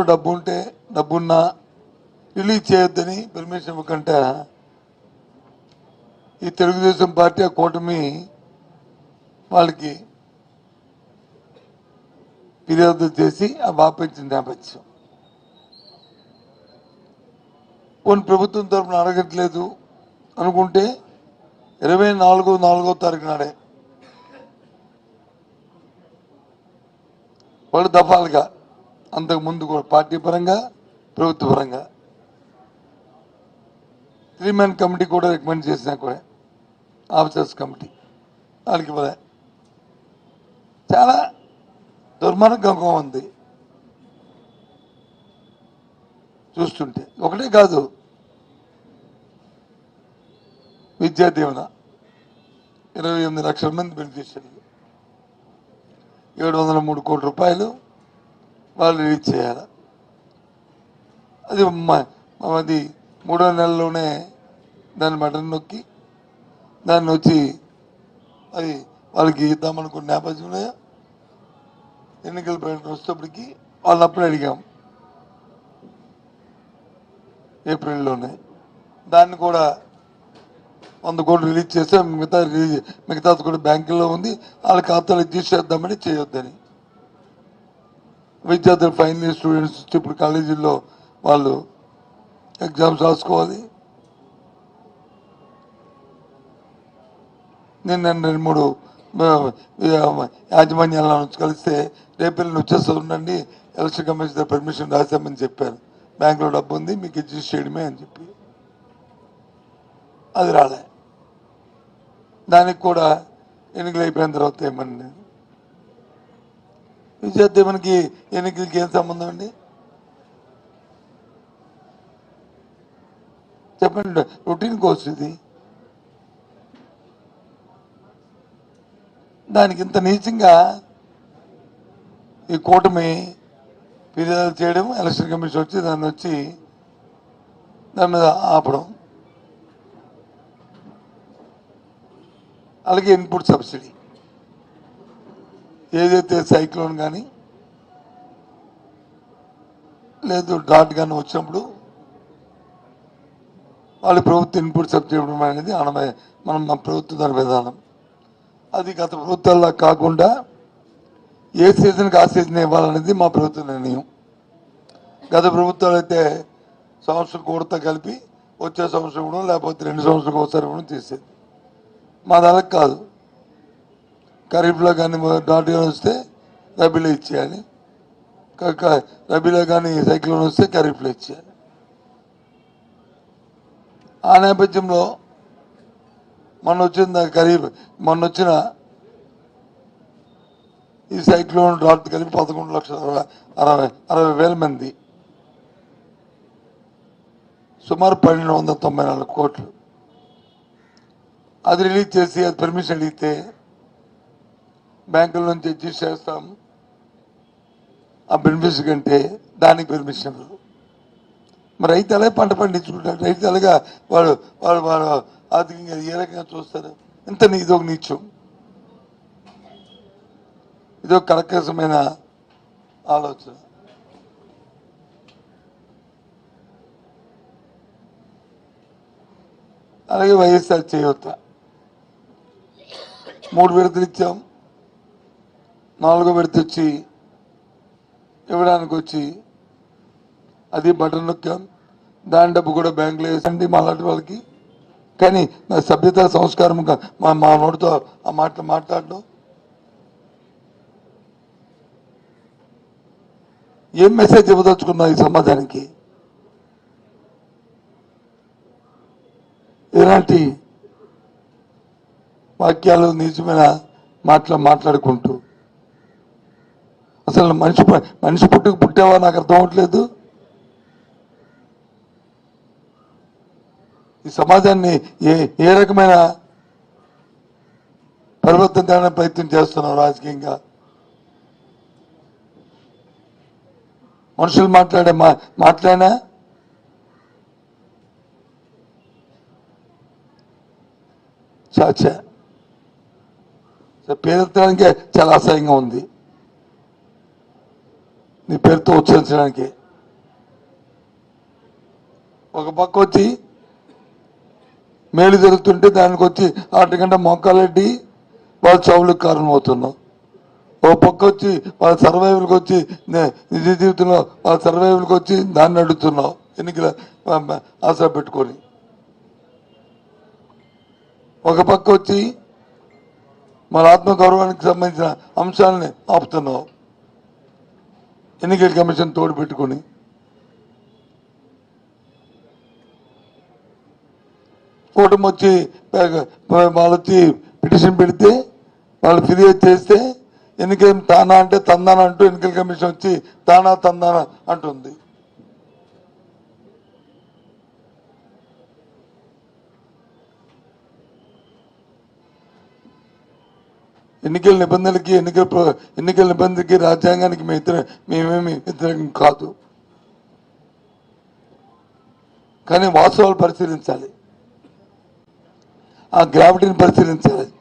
డబ్బు ఉంటే డబ్బున్నా రిలీజ్ చేయొద్దని పర్మిషన్ ఇవ్వకంటే. ఈ తెలుగుదేశం పార్టీ ఆ కూటమి వాళ్ళకి ఫిర్యాదు చేసి ఆ వాపించిన నేపథ్యం. కొన్ని ప్రభుత్వం తరపున అడగట్లేదు అనుకుంటే ఇరవై నాలుగో నాలుగో తారీఖు నాడే. వాళ్ళు దఫాలుగా. అంతకు ముందు కూడా పార్టీ పరంగా ప్రభుత్వ పరంగా. త్రీ మ్యాన్ కమిటీ కూడా రికమెండ్ చేసినా కూడా ఆఫీసర్స్ కమిటీ వాళ్ళకి ఇవ్వలే. చాలా దుర్మార్గంగా ఉంది. చూస్తుంటే. ఒకటే కాదు. విద్యా దీవెన. ఇరవై ఎనిమిది లక్షల మంది బెనిఫిషియర్లు ఏడు వందల మూడు కోట్ల రూపాయలు వాళ్ళు రిలీజ్ చేయాలి. అది అది మూడో నెలలోనే దాన్ని బటన్ నొక్కి దాన్ని వచ్చి అది వాళ్ళకి ఇద్దామనుకున్న నేపథ్యంలో ఎన్నికల ప్రకటన వచ్చేటప్పటికి వాళ్ళని అప్పుడు అడిగాం. ఏప్రిల్లోనే. దాన్ని కూడా వంద కోట్లు రిలీజ్ చేస్తే మిగతా రిలీజ్ మిగతాది కూడా బ్యాంకుల్లో ఉంది. వాళ్ళ ఖాతాలో తీసేద్దామని చేయొద్దని. విద్యార్థులు ఫైనల్ ఇయర్ స్టూడెంట్స్ ఇప్పుడు కాలేజీల్లో వాళ్ళు ఎగ్జామ్స్ రాసుకోవాలి. నేను రెండు మూడు ఆ, యాజమాన్యాల నుంచి కలిస్తే రేపు వెళ్ళి వచ్చేస్తూ ఉండండి. ఎలక్షన్ కమిషన్ పర్మిషన్ రాసామని చెప్పారు. బ్యాంకులో డబ్బు ఉంది మీకు రిజిస్టర్ చేయడమే అని చెప్పి. అది రాలే. దానికి కూడా ఎన్నికలు అయిపోయిన తర్వాత ఏమని విద్యార్థి మనకి ఎన్నికలకి ఏం సంబంధం అండి? చెప్పండి రొటీన్ కోర్స్ ఇది. దానికి ఇంత నీచంగా ఈ కూటమి ఫిర్యాదు చేయడం ఎలక్షన్ కమిషన్ వచ్చి దాన్ని వచ్చి దాని మీద ఆపడం. అలాగే ఇన్పుట్ సబ్సిడీ. ఏదైతే సైక్లోన్ కానీ లేదు డాట్ కానీ వచ్చినప్పుడు వాళ్ళు ప్రభుత్వ ఇన్పుట్ సబ్సిడీ అనేది అనమే మనం మన ప్రభుత్వ దాని విధానం. అది గత ప్రభుత్వాల్లో కాకుండా ఏ సీజన్కి ఆ సీజన్ ఇవ్వాలనేది మా ప్రభుత్వ నిర్ణయం. గత ప్రభుత్వాలు అయితే సంవత్సరం కూడతో కలిపి వచ్చే సంవత్సరం ఇవ్వడం లేకపోతే రెండు సంవత్సరాలకు ఒకసారి ఇవ్వడం చేసేది మా దానికి కాదు. ఖరీఫ్లో కానీ డాట్ వస్తే రబీలో ఇచ్చేయాలి. రబీలో కానీ సైక్లోన్ వస్తే ఖరీఫ్లో ఇచ్చేయాలి. ఆ నేపథ్యంలో మొన్న వచ్చిన ఖరీఫ్ మొన్న వచ్చిన ఈ సైక్లోన్ డాట్ కలిపి పదకొండు లక్షల అరవై అరవై వేల మంది. సుమారు పన్నెండు వందల తొంభై నాలుగు కోట్లు. అది రిలీజ్ చేసి అది పర్మిషన్ అడిగితే బ్యాంకుల నుంచి అడ్జస్ట్ చేస్తాం ఆ బెనిఫిట్స్ కంటే దానికి పెర్మిషన్ మరి రైతు అలాగే పంట పండించుకుంటాడు? రైతు అలాగా వాడు వాడు వాడు ఆర్థికంగా ఏ రకంగా చూస్తారు ఇంత ఇదొక నీచం. ఇదొక కరకసమైన ఆలోచన. అలాగే వైఎస్ఆర్ చేయొత్త మూడు విడతలు ఇచ్చాం. నాలుగో విడత వచ్చి ఇవ్వడానికి వచ్చి అది బటన్ నొక్కాం. దాని డబ్బు కూడా బ్యాంకులో వేసండి మాట్లాడే వాళ్ళకి. కానీ నా సభ్యత సంస్కారం మా మా నోటితో ఆ మాటలు మాట్లాడడం. ఏం మెసేజ్ ఇవ్వదలుచుకున్నా ఈ సమాజానికి? ఎలాంటి వాక్యాలు నిజమైన మాటలు మాట్లాడుకుంటూ అసలు మనిషి మనిషి పుట్టుకు పుట్టావా నాకు అర్థం అవట్లేదు. ఈ సమాజాన్ని ఏ ఏ రకమైన పరివర్తన తేడానికి ప్రయత్నం చేస్తున్నావు రాజకీయంగా? మనుషులు మాట్లాడే మా మాట్లాడినా? చాచా పేరెత్తడానికే చాలా అసహ్యంగా ఉంది. నీ పేరుతో ఉచ్చరించడానికి. ఒక పక్క వచ్చి మేలు జరుగుతుంటే దానికి వచ్చి వాటికంటే మొక్కలెడ్డి వాళ్ళ చౌలకు కారణం అవుతున్నాం ఓ పక్క వచ్చి వాళ్ళ సర్వైవల్కి వచ్చి నే- నిజ జీవితంలో వాళ్ళ సర్వైవల్కి వచ్చి దాన్ని అడుగుతున్నావు ఎన్నికల ఆశ పెట్టుకొని. ఒక పక్క వచ్చి మన ఆత్మగౌరవానికి సంబంధించిన అంశాలని ఆపుతున్నావు. ఎన్నికల కమిషన్ తోడు పెట్టుకొని కూటమి వచ్చి వాళ్ళొచ్చి వచ్చి పిటిషన్ పెడితే వాళ్ళు ఫిర్యాదు చేస్తే ఎన్నికల తానా అంటే తందాన అంటూ ఎన్నికల కమిషన్ వచ్చి తానా తందాన అంటుంది. ఎన్నికల నిబంధనలకి ఎన్నికల ఎన్నికల నిబంధనలకి రాజ్యాంగానికి మేము మేమేమి వ్యతిరేకం కాదు. కానీ వాస్తవాలు పరిశీలించాలి. ఆ గ్రావిటీని పరిశీలించాలి.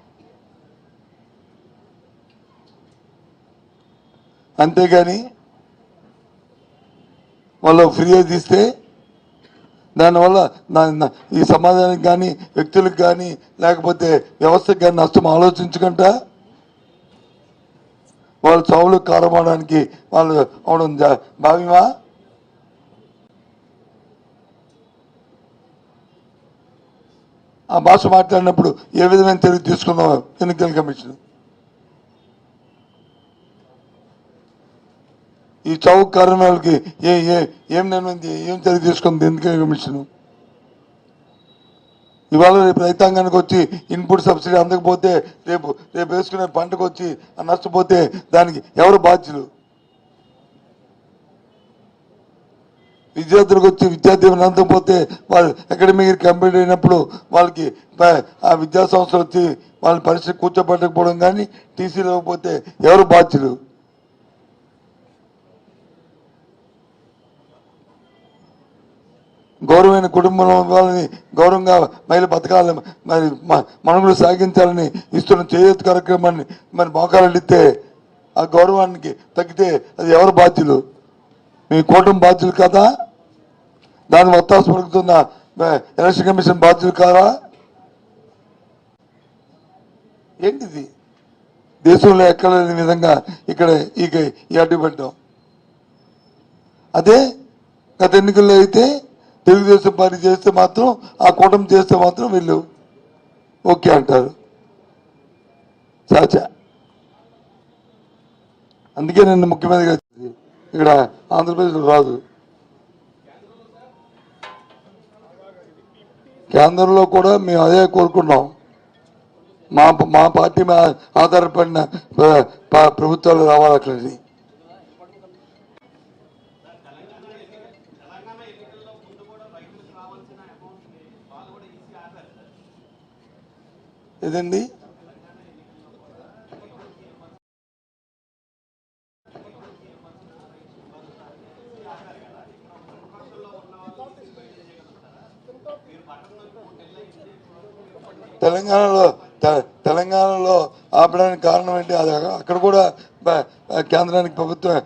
అంతేగాని వాళ్ళు ఫ్రీగా తీస్తే దానివల్ల నా- ఈ సమాజానికి కానీ వ్యక్తులకు కానీ లేకపోతే వ్యవస్థకు కానీ నష్టం ఆలోచించుకుంటా వాళ్ళు చౌలు కారమడానికి వాళ్ళు అవడం భావ్యమా ఆ భాష మాట్లాడినప్పుడు ఏ విధమైన చర్య తీసుకుందాం ఎన్నికల కమిషన్. ఈ చౌక్ కారణాలకి ఏ ఏ ఏం నిర్ణయం ఏం చర్య తీసుకుంది ఎన్నికల కమిషన్? ఇవాళ రేపు రైతాంగానికి వచ్చి ఇన్పుట్ సబ్సిడీ అందకపోతే రేపు రేపు వేసుకునే పంటకు వచ్చి నష్టపోతే దానికి ఎవరు బాధ్యులు? విద్యార్థులకు వచ్చి విద్యార్థి అందకపోతే వాళ్ళు అకాడమిక్ కంప్లీట్ అయినప్పుడు వాళ్ళకి ఆ విద్యా సంస్థలు వచ్చి వాళ్ళ పరిస్థితి కూర్చోబెట్టకపోవడం కానీ టీసీ లేకపోతే ఎవరు బాధ్యులు? గౌరవమైన కుటుంబం వాళ్ళని గౌరవంగా మహిళ బతకాలని మరి మనుగులు సాగించాలని ఇస్తున్న చేయొత్తు కార్యక్రమాన్ని మరి మోకాలడితే ఆ గౌరవానికి తగ్గితే అది ఎవరు బాధ్యులు? మీ కూటమి బాధ్యులు కదా? దాని మొత్తాసు పలుకుతున్న ఎలక్షన్ కమిషన్ బాధ్యులు కాదా ఏంటిది? దేశంలో ఎక్కడ లేని విధంగా ఇక్కడ ఈ ఈ అదే గత ఎన్నికల్లో అయితే తెలుగుదేశం పార్టీ చేస్తే మాత్రం ఆ కూటమి చేస్తే మాత్రం వీళ్ళు ఓకే అంటారు. చాచా అందుకే నేను ముఖ్యమంత్రిగా ఇక్కడ ఆంధ్రప్రదేశ్లో రాదు. కేంద్రంలో కూడా మేము అదే కోరుకున్నాం. మా మా పార్టీ మీద ఆధారపడిన ప్రభుత్వాలు రావాలి అట్లని. ఏదండి? తెలంగాణలో తెలంగాణలో ఆపడానికి కారణం ఏంటి? అది అక్కడ- కూడా కేంద్రానికి ప్రభుత్వం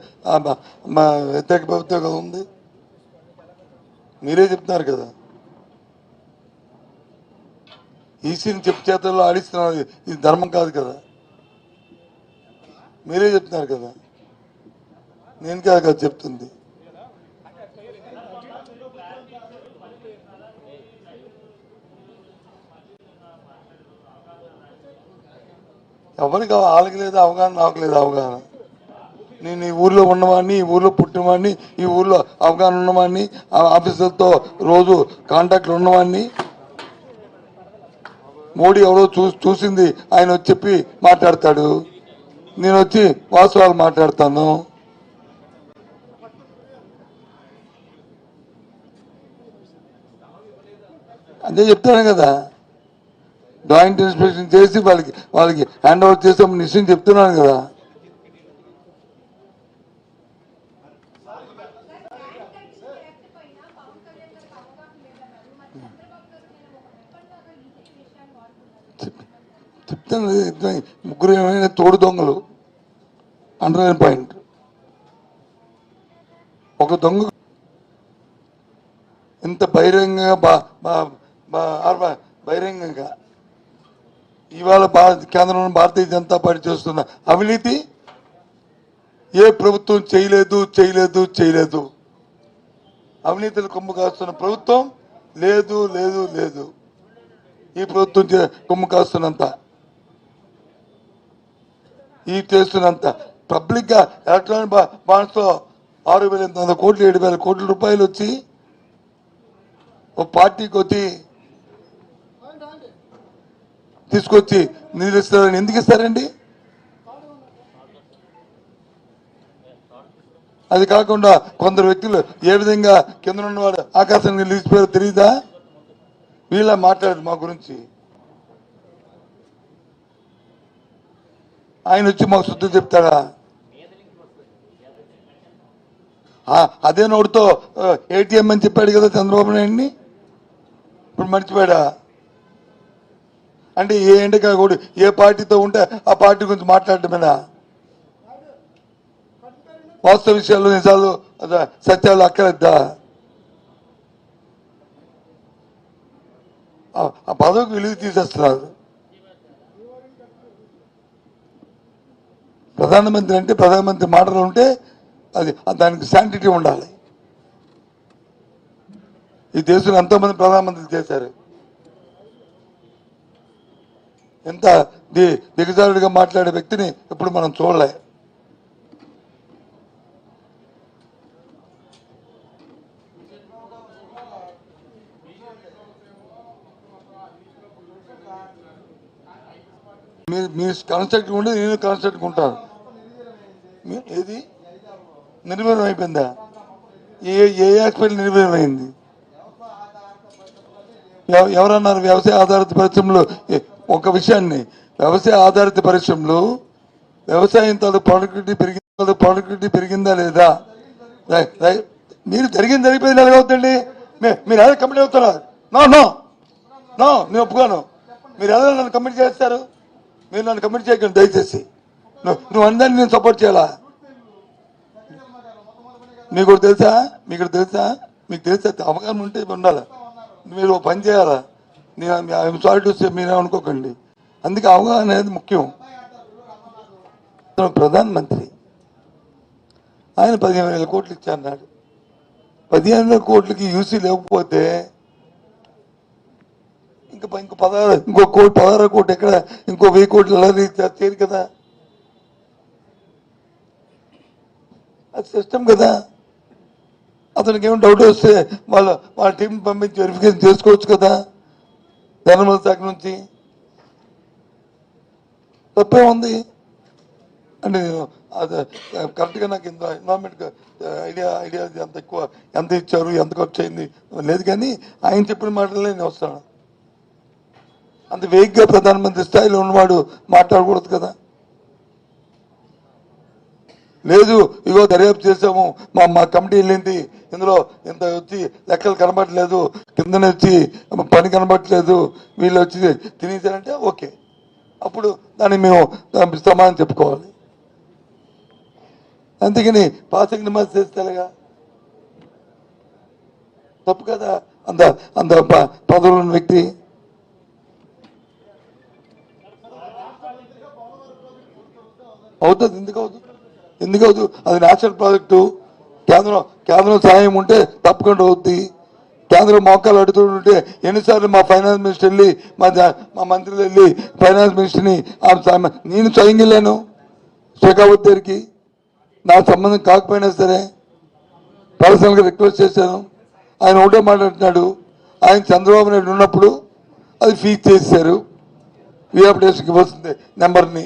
వ్యతిరేక ప్రభుత్వం కదా ఉంది? మీరే చెప్తున్నారు కదా. ఈసీని చెప్పు చేతల్లో ఆడిస్తున్నారు ఇది ధర్మం కాదు కదా. మీరే చెప్తున్నారు కదా. నేను కాదు కదా చెప్తుంది. ఎవరికి వాళ్ళకి లేదు అవగాహన నాకు లేదు అవగాహన. నేను ఈ ఊర్లో ఉన్నవాడిని ఈ ఊర్లో పుట్టినవాడిని ఈ ఊర్లో అవగాహన ఉన్నవాడిని ఆ ఆఫీసర్తో రోజు కాంటాక్ట్లో ఉన్నవాడిని మోడీ ఎవరో చూ చూసింది ఆయన వచ్చి చెప్పి మాట్లాడతాడు. నేను వచ్చి వాస్తవాలు మాట్లాడతాను. అదే చెప్తాను కదా. జాయింట్ ఇన్స్పెక్షన్ చేసి వాళ్ళకి వాళ్ళకి హ్యాండ్ ఓవర్ చేసి నిశ్చయం చెప్తున్నాను కదా చెప్- చెప్తాను కదా, చెప్తాను. ముగ్గురు ఏమైనా తోడు దొంగలు. Underline point. ఒక దొంగ ఇంత బహిరంగంగా బా- బా- బహిరంగంగా ఇవాళ భారత కేంద్రంలో భారతీయ జనతా పార్టీ చేస్తున్న అవినీతి ఏ ప్రభుత్వం చేయలేదు చేయలేదు చేయలేదు. అవినీతిని కొమ్ము కాస్తున్న ప్రభుత్వం లేదు లేదు లేదు. ఈ ప్రభుత్వం చే- కొమ్ము కాస్తున్నంత ఈ చేస్తున్నంత పబ్లిక్గా ఎలక్ట్రానిక్ బాండ్స్లో బాండ్స్లో ఆరు వేల ఎనిమిది వందల కోట్లు ఏడు వేల కోట్ల రూపాయలు వచ్చి ఒక పార్టీకి వచ్చి తీసుకొచ్చి నిధులు ఇస్తారని ఎందుకు ఇస్తారండి? అది కాకుండా కొందరు వ్యక్తులు ఏ విధంగా కింద ఉన్నవాడు ఆకాశానికి నిలిచిపోయారో తెలియదా వీళ్ళ మాట్లాడారు మా గురించి. ఆయన వచ్చి మాకు శుద్ధి చెప్తాడా? అదే నోటితో ఏటీఎం అని చెప్పాడు కదా చంద్రబాబు నాయుడిని? ఇప్పుడు మర్చిపోయాడా? అంటే ఏ ఎండకా కూడా ఏ పార్టీతో ఉంటే ఆ పార్టీ గురించి మాట్లాడటమేనా వాస్తవ విషయాలు నిజాలు అదే సత్యాలు అక్కలేద్దా ఆ- ఆ పదవికి విలువ తీసేస్తున్నారు. ప్రధానమంత్రి అంటే ప్రధానమంత్రి మాటలు ఉంటే అది దానికి శాంటిటీ ఉండాలి. ఈ దేశంలో ఎంతోమంది ప్రధానమంత్రి చేశారు. ఎంత ది దిగజారుడిగా మాట్లాడే వ్యక్తిని ఎప్పుడు మనం చూడలే. మీరు మీరు కాన్స్ట్రక్ట్గా ఉంటే నేను కన్స్ట్రక్ట్గా ఉంటాను. ఏది? నిర్వీర్యం అయిపోయిందా? ఏ ఏ హాస్పిటల్ నిర్వీర్యం అయింది? ఎవరన్నారు వ్యవసాయ ఆధారిత పరిశ్రమలు? ఏ- ఒక విషయాన్ని. వ్యవసాయ ఆధారిత పరిశ్రమలు వ్యవసాయం తాలూ ప్రొడక్టివిటీ పెరిగిందా ప్రొడక్టివిటీ పెరిగిందా లేదా? మీరు జరిగింది జరిగిపోయింది ఎలాగవుతుంది మీరు ఎలా కంప్లీట్ అవుతున్నారు? No no. నో నేను ఒప్పుకోను. మీరు ఎలా నన్ను కంప్లీట్ చేస్తారు? మీరు నన్ను కంప్లీట్ చేయకండి దయచేసి. నువ్వు నువ్వు అందరినీ నేను సపోర్ట్ చేయాలా? మీకు తెలుసా? మీకు తెలుసా? మీకు తెలుసా అవగాహన ఉంటే ఉండాలి. మీరు పని చేయాలా? నేను సారీ టు మీరు అనుకోకండి. అందుకే అవగాహన అనేది ముఖ్యం. ప్రధానమంత్రి. ఆయన పదిహేను వేల కోట్లు ఇచ్చారన్నాడు. పదిహేను వేల కోట్లకి యూసీ లేకపోతే ఇంకా ఇంకో పదహారు ఇంకో కోటి పదహారు కోటి ఎక్కడ ఇంకో వెయ్యి కోట్లు ఎలా రీచ్ కదా అది సిస్టమ్ కదా. అతనికి ఏమైనా డౌట్ వస్తే వాళ్ళ వాళ్ళ టీం పంపించి వెరిఫికేషన్ చేసుకోవచ్చు కదా. ధనమల శాఖ నుంచి. తప్పే ఉంది. అంటే నేను అది కరెక్ట్గా నాకు ఇంత ఎన్విరాన్మెంట్ ఐడియా ఐడియా ఎంత ఎక్కువ ఎంత ఇచ్చారు ఎంత ఖర్చు అయింది లేదు కానీ ఆయన చెప్పిన మాటలే నేను వస్తాను. అంత వేగ్గా ప్రధానమంత్రి స్థాయిలో ఉన్నవాడు మాట్లాడకూడదు కదా. లేదు ఇగో దర్యాప్తు చేసాము మా మా కమిటీ వెళ్ళింది ఇందులో ఇంత వచ్చి లెక్కలు కనబడట్లేదు కిందన వచ్చి పని కనబడట్లేదు వీళ్ళు వచ్చి తినేసారంటే ఓకే. అప్పుడు దాన్ని మేము దానికి సమాధానం చెప్పుకోవాలి. అందుకని పాసింగ్ నిమాజ్ చేస్తారుగా. తప్పు కదా అంత అంత పదవులు ఉన్న వ్యక్తి. అవుతుంది ఎందుకు అవుతుంది? ఎందుకు అది నేచురల్ ప్రాజెక్టు కేంద్రం కేంద్రం సహాయం ఉంటే తప్పకుండా అవుద్ది. కేంద్రం మోకాలు అడుగుతుంటే ఎన్నిసార్లు మా ఫైనాన్స్ మినిస్టర్ వెళ్ళి మా మా మంత్రులు వెళ్ళి ఫైనాన్స్ మినిస్టర్ని నేను స్వయంగా వెళ్ళాను శేఖావత్ దగ్గరికి నా సంబంధం కాకపోయినా సరే పర్సనల్గా రిక్వెస్ట్ చేశాను. ఆయన ఒకటే మాట్లాడుతున్నాడు ఆయన చంద్రబాబు నాయుడు ఉన్నప్పుడు అది ఫీజ్ చేశారు రీఅప్డేషన్కి వస్తుంది నెంబర్ని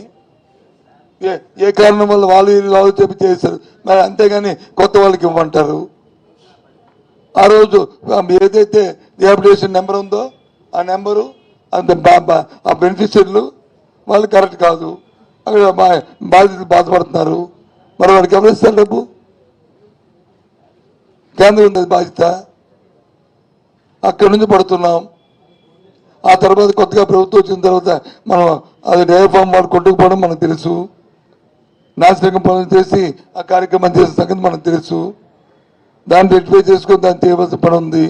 ఏ ఏ కారణం వల్ల వాళ్ళు వీళ్ళు వాళ్ళు చెప్పి చేస్తారు మరి అంతేగాని కొత్త వాళ్ళకి ఇవ్వమంటారు. ఆ రోజు ఏదైతే రీఅప్డేషన్ నెంబర్ ఉందో ఆ నెంబరు అంత బా- బా- ఆ బెనిఫిషియర్లు వాళ్ళు కరెక్ట్ కాదు. అక్కడ బా- బాధితులు బాధపడుతున్నారు. మరి వాడికి ఎవరు ఇస్తారు డబ్బు? కేంద్రం ఉంది బాధ్యత. అక్కడి నుంచి పడుతున్నాం. ఆ తర్వాత కొత్తగా ప్రభుత్వం వచ్చిన తర్వాత మనం అది డైరీ ఫామ్ వాడు కొట్టుకుపోవడం మనకు తెలుసు. నాశనకం పనులు చేసి ఆ కార్యక్రమం చేసిన సంగతి మనకు తెలుసు. దాన్ని రెక్టిఫై చేసుకొని దాన్ని చేయవలసిన పని ఉంది.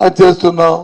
అది చేస్తున్నాం.